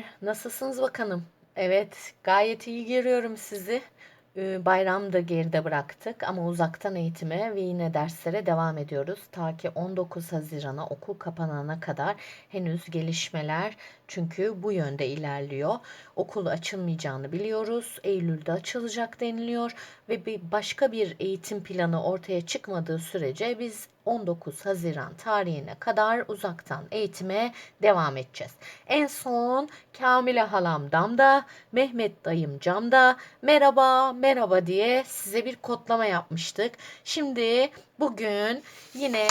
Canlar. Nasılsınız bakalım? Evet, gayet iyi görüyorum sizi. Ee, Bayramı da geride bıraktık ama uzaktan eğitime ve yine derslere devam ediyoruz. Ta ki 19 Haziran'a okul kapanana kadar henüz gelişmeler çünkü bu yönde ilerliyor. Okul açılmayacağını biliyoruz. Eylül'de açılacak deniliyor ve bir başka bir eğitim planı ortaya çıkmadığı sürece biz 19 Haziran tarihine kadar uzaktan eğitime devam edeceğiz. En son Kamile halam damda, Mehmet dayım camda, merhaba merhaba diye size bir kodlama yapmıştık. Şimdi bugün yine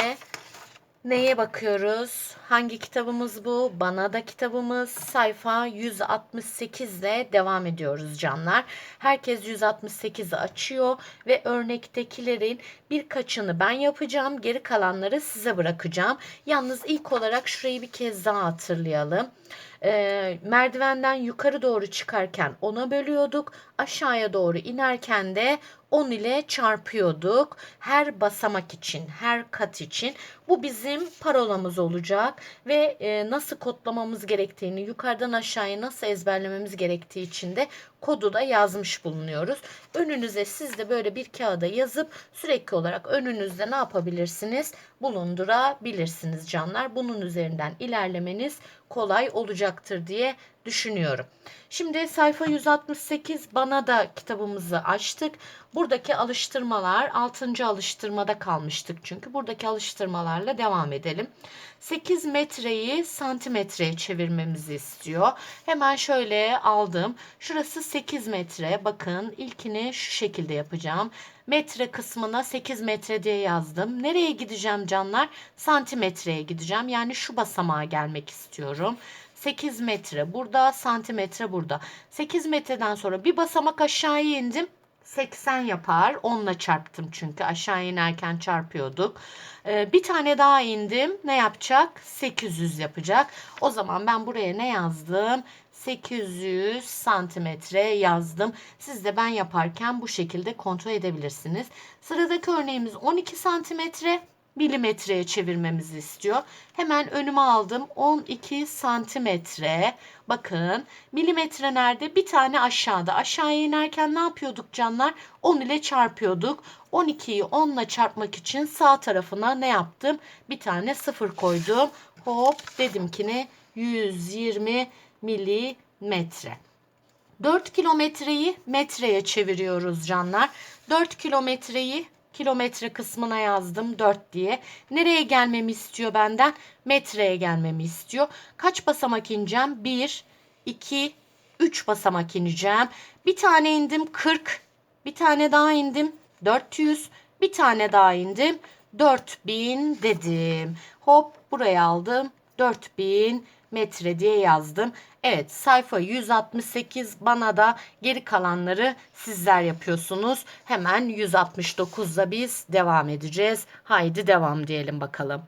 Neye bakıyoruz? Hangi kitabımız bu? Bana da kitabımız. Sayfa 168 ile devam ediyoruz canlar. Herkes 168'i açıyor ve örnektekilerin birkaçını ben yapacağım. Geri kalanları size bırakacağım. Yalnız ilk olarak şurayı bir kez daha hatırlayalım. Ee, merdivenden yukarı doğru çıkarken ona bölüyorduk. Aşağıya doğru inerken de 10 ile çarpıyorduk. Her basamak için, her kat için. Bu bizim parolamız olacak ve e, nasıl kodlamamız gerektiğini, yukarıdan aşağıya nasıl ezberlememiz gerektiği için de kodu da yazmış bulunuyoruz. Önünüze siz de böyle bir kağıda yazıp sürekli olarak önünüzde ne yapabilirsiniz? Bulundurabilirsiniz canlar. Bunun üzerinden ilerlemeniz kolay olacaktır diye düşünüyorum. Şimdi sayfa 168 bana da kitabımızı açtık. Buradaki alıştırmalar 6. alıştırmada kalmıştık çünkü buradaki alıştırmalarla devam edelim. 8 metreyi santimetreye çevirmemizi istiyor. Hemen şöyle aldım. Şurası 8 metre. Bakın ilkini şu şekilde yapacağım. Metre kısmına 8 metre diye yazdım. Nereye gideceğim canlar? Santimetreye gideceğim. Yani şu basamağa gelmek istiyorum. 8 metre burada, santimetre burada. 8 metreden sonra bir basamak aşağıya indim. 80 yapar. 10 ile çarptım çünkü aşağı inerken çarpıyorduk. Ee, bir tane daha indim. Ne yapacak? 800 yapacak. O zaman ben buraya ne yazdım? 800 santimetre yazdım. Siz de ben yaparken bu şekilde kontrol edebilirsiniz. Sıradaki örneğimiz 12 santimetre milimetreye çevirmemizi istiyor. Hemen önüme aldım 12 santimetre. Bakın milimetre nerede? Bir tane aşağıda. Aşağıya inerken ne yapıyorduk canlar? 10 ile çarpıyorduk. 12'yi 10 ile çarpmak için sağ tarafına ne yaptım? Bir tane sıfır koydum. Hop dedim ki ne? 120 milimetre. 4 kilometreyi metreye çeviriyoruz canlar. 4 kilometreyi kilometre kısmına yazdım 4 diye. Nereye gelmemi istiyor benden? Metreye gelmemi istiyor. Kaç basamak ineceğim? 1, 2, 3 basamak ineceğim. Bir tane indim 40. Bir tane daha indim 400. Bir tane daha indim 4000 dedim. Hop buraya aldım 4000 metre diye yazdım. Evet sayfa 168 bana da geri kalanları sizler yapıyorsunuz. Hemen 169'da biz devam edeceğiz. Haydi devam diyelim bakalım.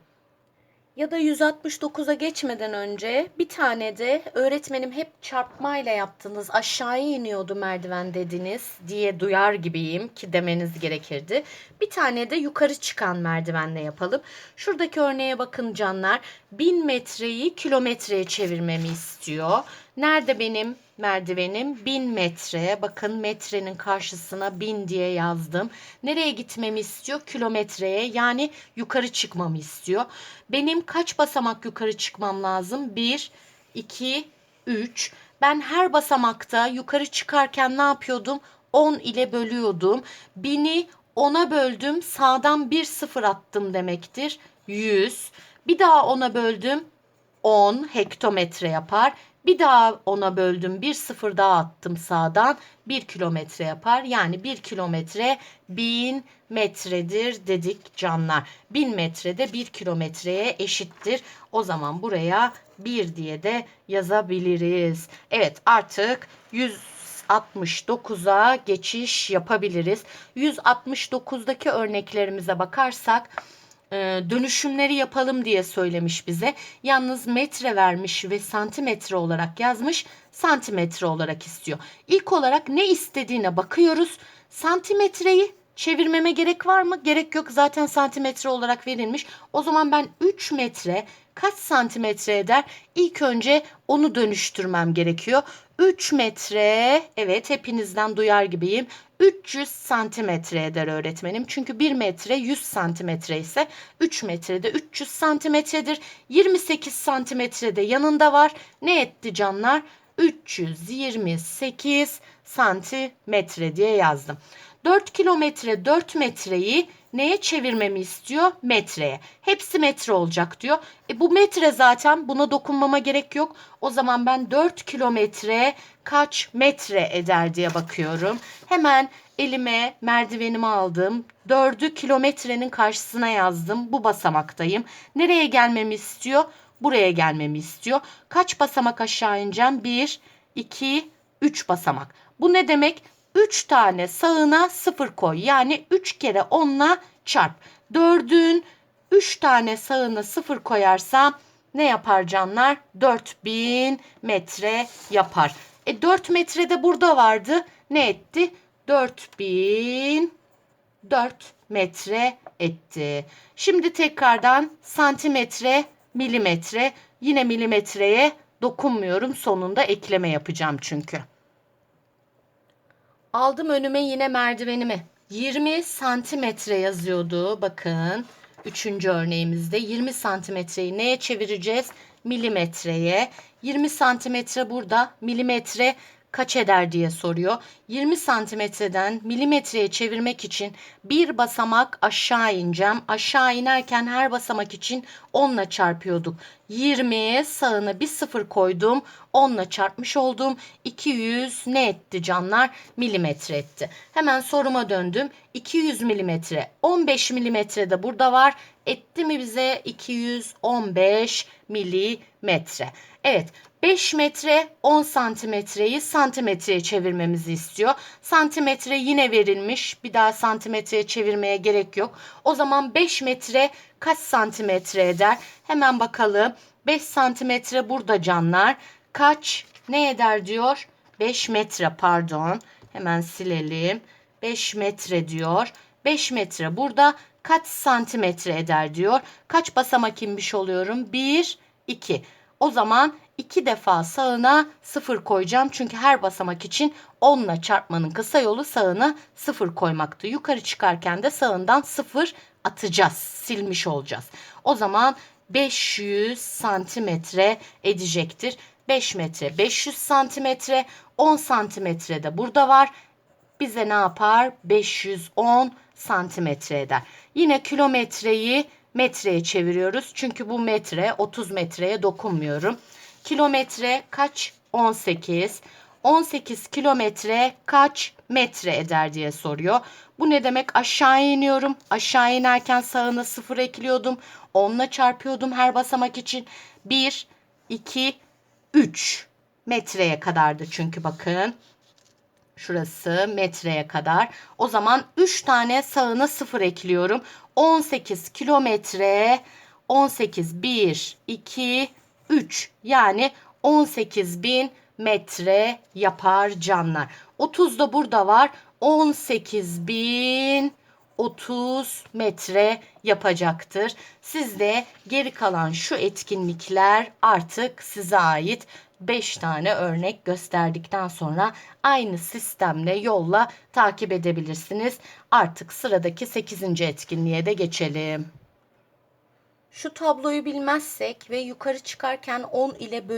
Ya da 169'a geçmeden önce bir tane de öğretmenim hep çarpmayla yaptınız aşağıya iniyordu merdiven dediniz diye duyar gibiyim ki demeniz gerekirdi. Bir tane de yukarı çıkan merdivenle yapalım. Şuradaki örneğe bakın canlar 1000 metreyi kilometreye çevirmemi istiyor. Nerede benim merdivenim? 1000 metre. Bakın metrenin karşısına 1000 diye yazdım. Nereye gitmemi istiyor? Kilometreye yani yukarı çıkmamı istiyor. Benim kaç basamak yukarı çıkmam lazım? 1, 2, 3. Ben her basamakta yukarı çıkarken ne yapıyordum? 10 ile bölüyordum. 1000'i 10'a böldüm. Sağdan bir sıfır attım demektir. 100. Bir daha 10'a böldüm. 10 hektometre yapar. Bir daha ona böldüm. Bir sıfır daha attım sağdan. Bir kilometre yapar. Yani bir kilometre bin metredir dedik canlar. Bin metrede bir kilometreye eşittir. O zaman buraya bir diye de yazabiliriz. Evet artık 169'a geçiş yapabiliriz. 169'daki örneklerimize bakarsak dönüşümleri yapalım diye söylemiş bize. Yalnız metre vermiş ve santimetre olarak yazmış. Santimetre olarak istiyor. İlk olarak ne istediğine bakıyoruz. Santimetreyi çevirmeme gerek var mı? Gerek yok. Zaten santimetre olarak verilmiş. O zaman ben 3 metre kaç santimetre eder? İlk önce onu dönüştürmem gerekiyor. 3 metre, evet hepinizden duyar gibiyim. 300 santimetre eder öğretmenim. Çünkü 1 metre 100 santimetre ise 3 metrede 300 santimetredir. 28 santimetre de yanında var. Ne etti canlar? 328 santimetre diye yazdım. 4 kilometre 4 metreyi neye çevirmemi istiyor? Metreye. Hepsi metre olacak diyor. E bu metre zaten buna dokunmama gerek yok. O zaman ben 4 kilometre kaç metre eder diye bakıyorum. Hemen elime merdivenimi aldım. 4'ü kilometrenin karşısına yazdım. Bu basamaktayım. Nereye gelmemi istiyor? Buraya gelmemi istiyor. Kaç basamak aşağı ineceğim? 1, 2, 3 basamak. Bu ne demek? 3 tane sağına 0 koy. Yani 3 kere 10'la çarp. 4'ün 3 tane sağına 0 koyarsam ne yapar canlar? 4000 metre yapar. E 4 metre de burada vardı. Ne etti? 4000 4 metre etti. Şimdi tekrardan santimetre, milimetre, yine milimetreye dokunmuyorum. Sonunda ekleme yapacağım çünkü. Aldım önüme yine merdivenimi. 20 santimetre yazıyordu. Bakın. Üçüncü örneğimizde 20 santimetreyi neye çevireceğiz? Milimetreye. 20 santimetre burada. Milimetre kaç eder diye soruyor. 20 santimetreden milimetreye çevirmek için bir basamak aşağı ineceğim. Aşağı inerken her basamak için 10 ile çarpıyorduk. 20 sağına bir sıfır koydum. 10 ile çarpmış oldum. 200 ne etti canlar? Milimetre etti. Hemen soruma döndüm. 200 milimetre. 15 milimetre de burada var. Etti mi bize 215 milimetre. Evet 5 metre 10 santimetreyi santimetreye çevirmemizi istiyor. Santimetre yine verilmiş. Bir daha santimetreye çevirmeye gerek yok. O zaman 5 metre kaç santimetre eder? Hemen bakalım. 5 santimetre burada canlar. Kaç ne eder diyor? 5 metre pardon. Hemen silelim. 5 metre diyor. 5 metre burada kaç santimetre eder diyor. Kaç basamak inmiş oluyorum? 1, 2. O zaman iki defa sağına 0 koyacağım. Çünkü her basamak için 10 ile çarpmanın kısa yolu sağına 0 koymaktı. Yukarı çıkarken de sağından 0 atacağız. Silmiş olacağız. O zaman 500 santimetre edecektir. 5 metre 500 santimetre 10 santimetre de burada var. Bize ne yapar? 510 santimetre eder. Yine kilometreyi metreye çeviriyoruz. Çünkü bu metre 30 metreye dokunmuyorum. Kilometre kaç? 18. 18 kilometre kaç metre eder diye soruyor. Bu ne demek? Aşağı iniyorum. Aşağı inerken sağına 0 ekliyordum. 10 ile çarpıyordum her basamak için. 1, 2, 3 metreye kadardı çünkü bakın. Şurası metreye kadar. O zaman 3 tane sağına 0 ekliyorum. 18 kilometre 18 1 2 3 yani 18 bin metre yapar canlar. 30 da burada var. 18 bin 30 metre yapacaktır. Sizde geri kalan şu etkinlikler artık size ait. 5 tane örnek gösterdikten sonra aynı sistemle yolla takip edebilirsiniz. Artık sıradaki 8. etkinliğe de geçelim. Şu tabloyu bilmezsek ve yukarı çıkarken 10 ile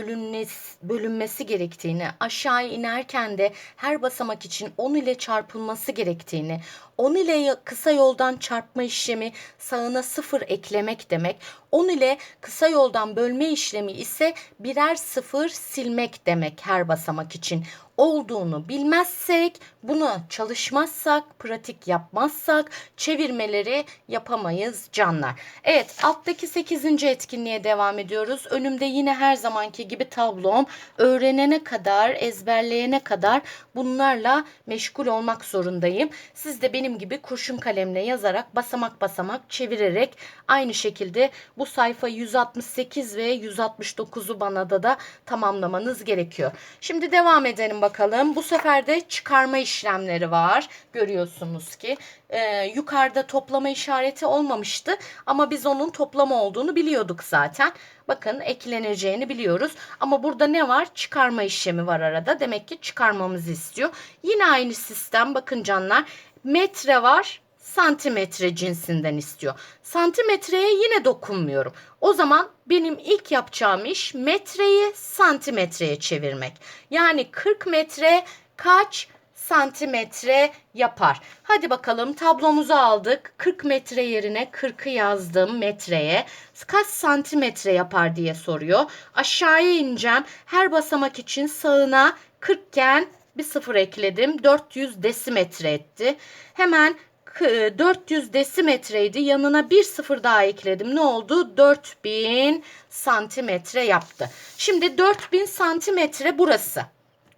bölünmesi, gerektiğini, aşağı inerken de her basamak için 10 ile çarpılması gerektiğini, 10 ile kısa yoldan çarpma işlemi sağına 0 eklemek demek. 10 ile kısa yoldan bölme işlemi ise birer sıfır silmek demek her basamak için olduğunu bilmezsek, buna çalışmazsak, pratik yapmazsak çevirmeleri yapamayız canlar. Evet alttaki 8. etkinliğe devam ediyoruz. Önümde yine her zamanki gibi tablom. Öğrenene kadar, ezberleyene kadar bunlarla meşgul olmak zorundayım. Siz de benim gibi kurşun kalemle yazarak basamak basamak çevirerek aynı şekilde bu bu sayfa 168 ve 169'u bana da da tamamlamanız gerekiyor. Şimdi devam edelim bakalım. Bu sefer de çıkarma işlemleri var. Görüyorsunuz ki e, yukarıda toplama işareti olmamıştı ama biz onun toplama olduğunu biliyorduk zaten. Bakın ekleneceğini biliyoruz ama burada ne var? Çıkarma işlemi var arada. Demek ki çıkarmamızı istiyor. Yine aynı sistem bakın canlar. Metre var, santimetre cinsinden istiyor. Santimetreye yine dokunmuyorum. O zaman benim ilk yapacağım iş metreyi santimetreye çevirmek. Yani 40 metre kaç santimetre yapar? Hadi bakalım tablomuzu aldık. 40 metre yerine 40'ı yazdım metreye. Kaç santimetre yapar diye soruyor. Aşağıya ineceğim. Her basamak için sağına 40 iken bir sıfır ekledim. 400 desimetre etti. Hemen 400 desimetreydi. Yanına bir sıfır daha ekledim. Ne oldu? 4000 santimetre yaptı. Şimdi 4000 santimetre burası.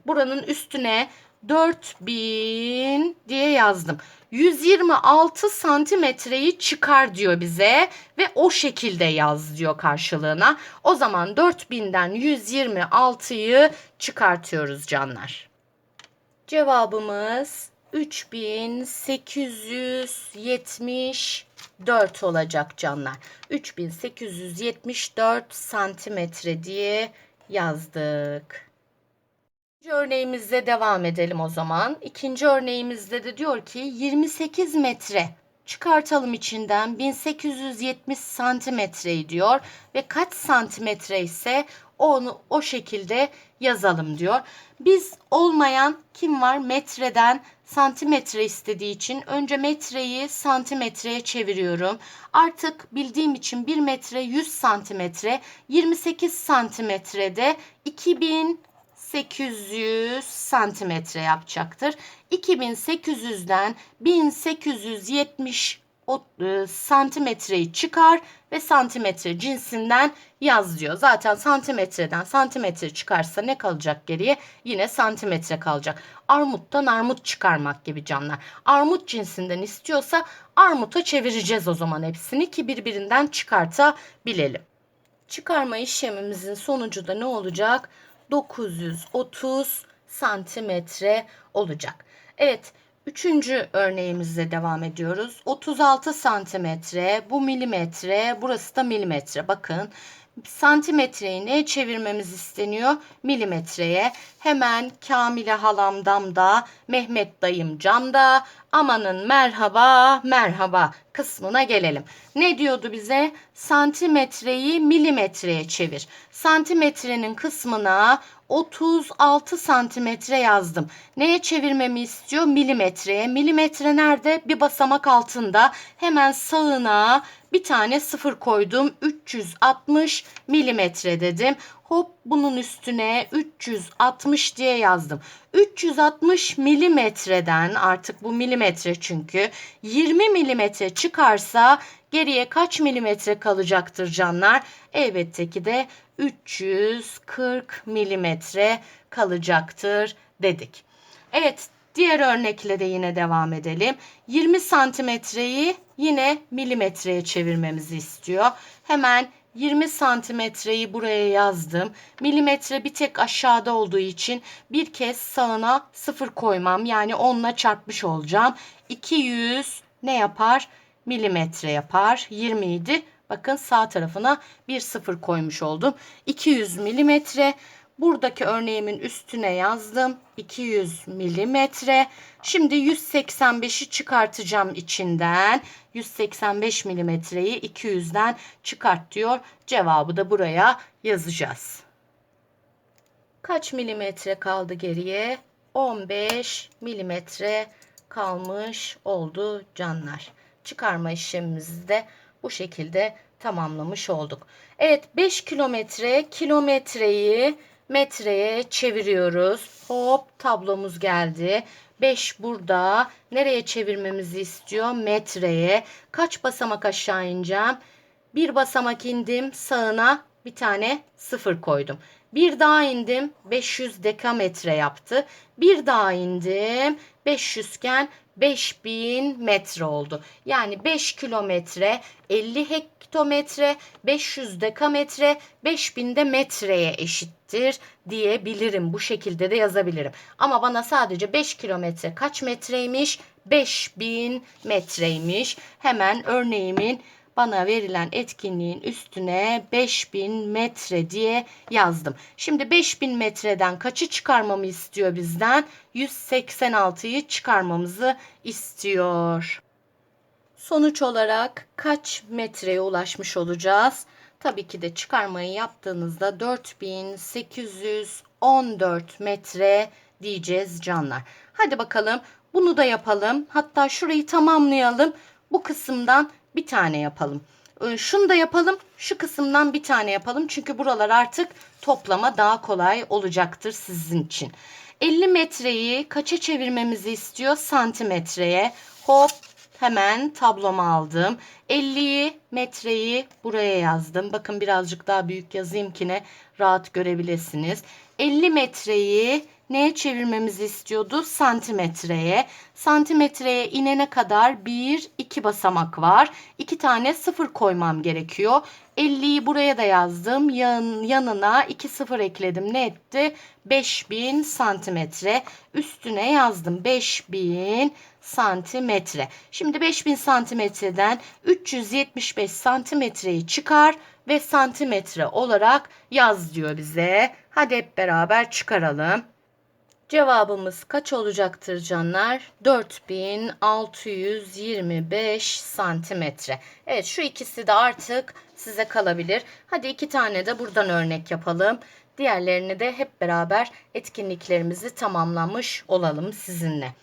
Buranın üstüne 4000 diye yazdım. 126 santimetreyi çıkar diyor bize ve o şekilde yaz diyor karşılığına. O zaman 4000'den 126'yı çıkartıyoruz canlar. Cevabımız 3874 olacak canlar. 3874 santimetre diye yazdık. İkinci örneğimizle devam edelim o zaman. İkinci örneğimizde de diyor ki 28 metre çıkartalım içinden 1870 santimetreyi diyor ve kaç santimetre ise onu o şekilde yazalım diyor. Biz olmayan kim var? Metreden santimetre istediği için önce metreyi santimetreye çeviriyorum. Artık bildiğim için 1 metre 100 santimetre 28 santimetrede 2800 santimetre yapacaktır. 2800'den 1870 o, e, santimetreyi çıkar ve santimetre cinsinden yaz diyor. Zaten santimetreden santimetre çıkarsa ne kalacak geriye? Yine santimetre kalacak. Armuttan armut çıkarmak gibi canlar. Armut cinsinden istiyorsa armuta çevireceğiz o zaman hepsini ki birbirinden çıkartabilelim. Çıkarma işlemimizin sonucu da ne olacak? 930 santimetre olacak. Evet Üçüncü örneğimizle devam ediyoruz. 36 santimetre, bu milimetre, burası da milimetre. Bakın santimetreyi ne çevirmemiz isteniyor? Milimetreye. Hemen Kamile halamdam da, Mehmet dayım camda, amanın merhaba merhaba kısmına gelelim. Ne diyordu bize? Santimetreyi milimetreye çevir. Santimetrenin kısmına 36 santimetre yazdım. Neye çevirmemi istiyor? Milimetreye. Milimetre nerede? Bir basamak altında. Hemen sağına bir tane sıfır koydum. 360 milimetre dedim. Hop bunun üstüne 360 diye yazdım. 360 milimetreden artık bu milimetre çünkü 20 milimetre çıkarsa geriye kaç milimetre kalacaktır canlar? Elbette ki de 340 milimetre kalacaktır dedik. Evet diğer örnekle de yine devam edelim. 20 santimetreyi yine milimetreye çevirmemizi istiyor. Hemen 20 santimetreyi buraya yazdım. Milimetre bir tek aşağıda olduğu için bir kez sağına sıfır koymam. Yani 10 ile çarpmış olacağım. 200 ne yapar? Milimetre yapar. 20 idi. Bakın sağ tarafına bir sıfır koymuş oldum. 200 milimetre. Buradaki örneğimin üstüne yazdım. 200 milimetre. Şimdi 185'i çıkartacağım içinden. 185 milimetreyi 200'den çıkart diyor. Cevabı da buraya yazacağız. Kaç milimetre kaldı geriye? 15 milimetre kalmış oldu canlar. Çıkarma işlemimizi de bu şekilde tamamlamış olduk. Evet 5 kilometre kilometreyi metreye çeviriyoruz. Hop tablomuz geldi. 5 burada. Nereye çevirmemizi istiyor? Metreye. Kaç basamak aşağı ineceğim? Bir basamak indim. Sağına bir tane sıfır koydum. Bir daha indim. 500 dekametre yaptı. Bir daha indim. 500 iken 5000 metre oldu. Yani 5 kilometre 50 hektometre 500 dekametre 5000 de metreye eşittir diyebilirim. Bu şekilde de yazabilirim. Ama bana sadece 5 kilometre kaç metreymiş? 5000 metreymiş. Hemen örneğimin bana verilen etkinliğin üstüne 5000 metre diye yazdım. Şimdi 5000 metreden kaçı çıkarmamı istiyor bizden? 186'yı çıkarmamızı istiyor. Sonuç olarak kaç metreye ulaşmış olacağız? Tabii ki de çıkarmayı yaptığınızda 4814 metre diyeceğiz canlar. Hadi bakalım bunu da yapalım. Hatta şurayı tamamlayalım. Bu kısımdan bir tane yapalım. Ee, Şunu da yapalım. Şu kısımdan bir tane yapalım. Çünkü buralar artık toplama daha kolay olacaktır sizin için. 50 metreyi kaça çevirmemizi istiyor? Santimetreye. Hop hemen tabloma aldım. 50'yi metreyi buraya yazdım. Bakın birazcık daha büyük yazayım ki ne rahat görebilirsiniz. 50 metreyi neye çevirmemizi istiyordu? Santimetreye. Santimetreye inene kadar 1, 2 basamak var. 2 tane sıfır koymam gerekiyor. 50'yi buraya da yazdım. Yan, yanına 2 sıfır ekledim. Ne etti? 5000 santimetre. Üstüne yazdım 5000 santimetre. Şimdi 5000 santimetreden 375 santimetreyi çıkar ve santimetre olarak yaz diyor bize. Hadi hep beraber çıkaralım. Cevabımız kaç olacaktır canlar? 4625 santimetre. Evet şu ikisi de artık size kalabilir. Hadi iki tane de buradan örnek yapalım. Diğerlerini de hep beraber etkinliklerimizi tamamlamış olalım sizinle.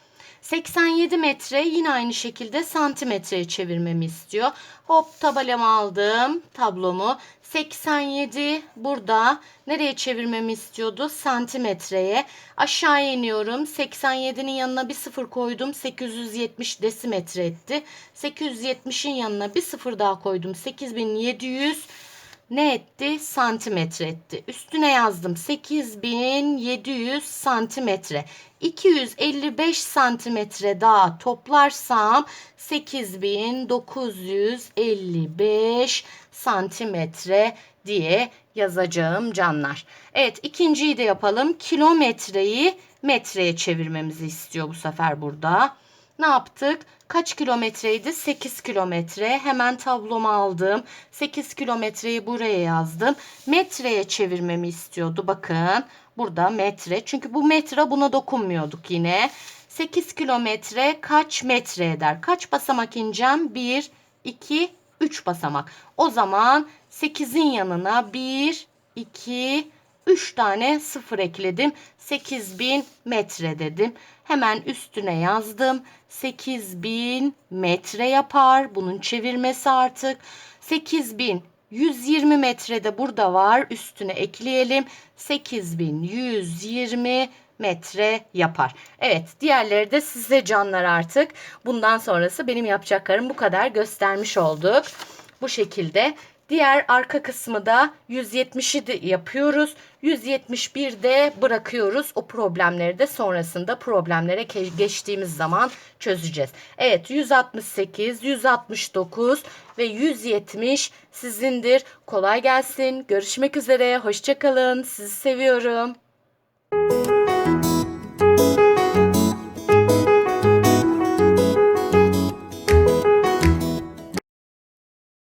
87 metre yine aynı şekilde santimetreye çevirmemi istiyor. Hop tabelamı aldım tablomu. 87 burada nereye çevirmemi istiyordu? Santimetreye. Aşağı iniyorum. 87'nin yanına bir sıfır koydum. 870 desimetre etti. 870'in yanına bir sıfır daha koydum. 8700 ne etti? Santimetre etti. Üstüne yazdım 8700 santimetre. 255 santimetre daha toplarsam 8955 santimetre diye yazacağım canlar. Evet ikinciyi de yapalım. Kilometreyi metreye çevirmemizi istiyor bu sefer burada. Ne yaptık? Kaç kilometreydi? 8 kilometre. Hemen tabloma aldım. 8 kilometreyi buraya yazdım. Metreye çevirmemi istiyordu. Bakın burada metre. Çünkü bu metre buna dokunmuyorduk yine. 8 kilometre kaç metre eder? Kaç basamak ineceğim? 1, 2, 3 basamak. O zaman 8'in yanına 1, 2, 3 tane sıfır ekledim. 8000 metre dedim. Hemen üstüne yazdım. 8000 metre yapar. Bunun çevirmesi artık. 8000 120 metrede burada var. Üstüne ekleyelim. 8120 metre yapar. Evet diğerleri de size canlar artık. Bundan sonrası benim yapacaklarım bu kadar göstermiş olduk. Bu şekilde. Diğer arka kısmı da 170'i de yapıyoruz. 171 de bırakıyoruz. O problemleri de sonrasında problemlere geçtiğimiz zaman çözeceğiz. Evet 168, 169 ve 170 sizindir. Kolay gelsin. Görüşmek üzere. Hoşçakalın. Sizi seviyorum.